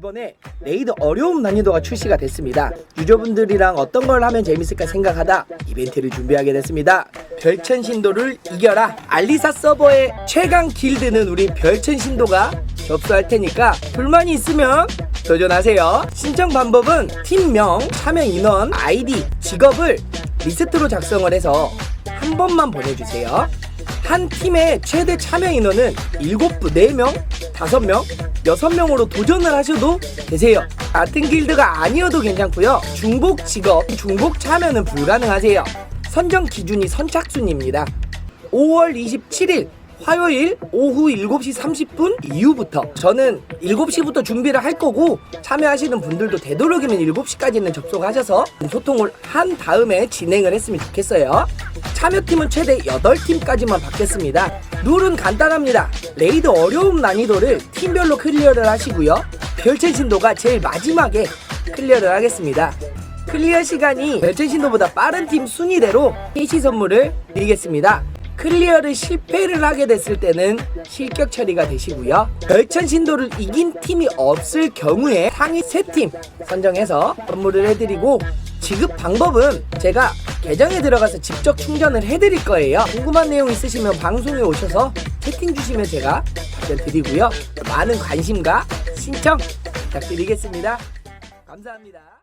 이번에 레이드 어려움 난이도가 출시가 됐습니다. 유저분들이랑 어떤 걸 하면 재밌을까 생각하다 이벤트를 준비하게 됐습니다. 별천 신도를 이겨라. 알리사 서버의 최강 길드는 우리 별천 신도가 접수할 테니까 불만이 있으면 도전하세요. 신청 방법은 팀명, 참여 인원, 아이디, 직업을 리스트로 작성을 해서 한 번만 보내주세요. 한 팀의 최대 참여 인원은 7분, 4명, 5명, 6명으로 도전을 하셔도 되세요. 같은 길드가 아니어도 괜찮고요. 중복 직업, 중복 참여는 불가능하세요. 선정 기준이 선착순입니다. 5월 27일 화요일 오후 7시 30분 이후부터 저는 7시부터 준비를 할 거고 참여하시는 분들도 되도록이면 7시까지는 접속하셔서 소통을 한 다음에 진행을 했으면 좋겠어요. 참여팀은 최대 8팀까지만 받겠습니다. 룰은 간단합니다. 레이드 어려움 난이도를 팀별로 클리어를 하시고요. 별천 신도가 제일 마지막에 클리어를 하겠습니다. 클리어 시간이 별천 신도보다 빠른 팀 순위대로 PC 선물을 드리겠습니다. 클리어를 실패를 하게 됐을 때는 실격 처리가 되시고요. 별천 신도를 이긴 팀이 없을 경우에 상위 3팀 선정해서 선물을 해드리고 지급 방법은 제가 계정에 들어가서 직접 충전을 해드릴 거예요. 궁금한 내용 있으시면 방송에 오셔서 채팅 주시면 제가 답변 드리고요. 많은 관심과 신청 부탁드리겠습니다. 감사합니다.